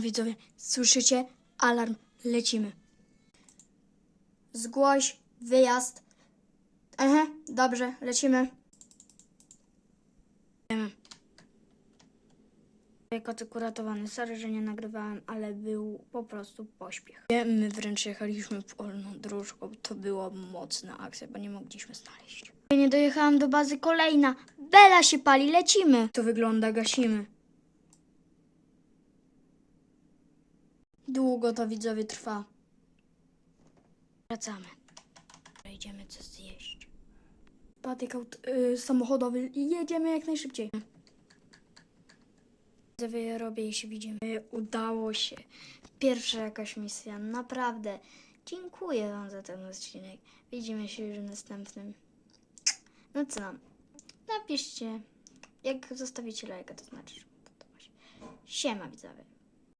Widzowie, słyszycie? Alarm, lecimy. Zgłoś wyjazd. Aha, dobrze, lecimy. Kocyk uratowany. Sorry, że nie nagrywałem, ale był po prostu pośpiech. My wręcz jechaliśmy wolną dróżką. To była mocna akcja, bo nie mogliśmy znaleźć. Nie dojechałam do bazy kolejna. Bela się pali, lecimy. To wygląda, gasimy. Długo to widzowie trwa. Wracamy. Idziemy coś zjeść. Patyk aut- y, samochodowy i jedziemy jak najszybciej. Widzowie, robię i się widzimy. Udało się. Pierwsza jakaś misja. Naprawdę. Dziękuję Wam za ten odcinek. Widzimy się już w następnym. No co? Napiszcie. Jak zostawicie lajka, to znaczy, że podoba się. Siema widzowie.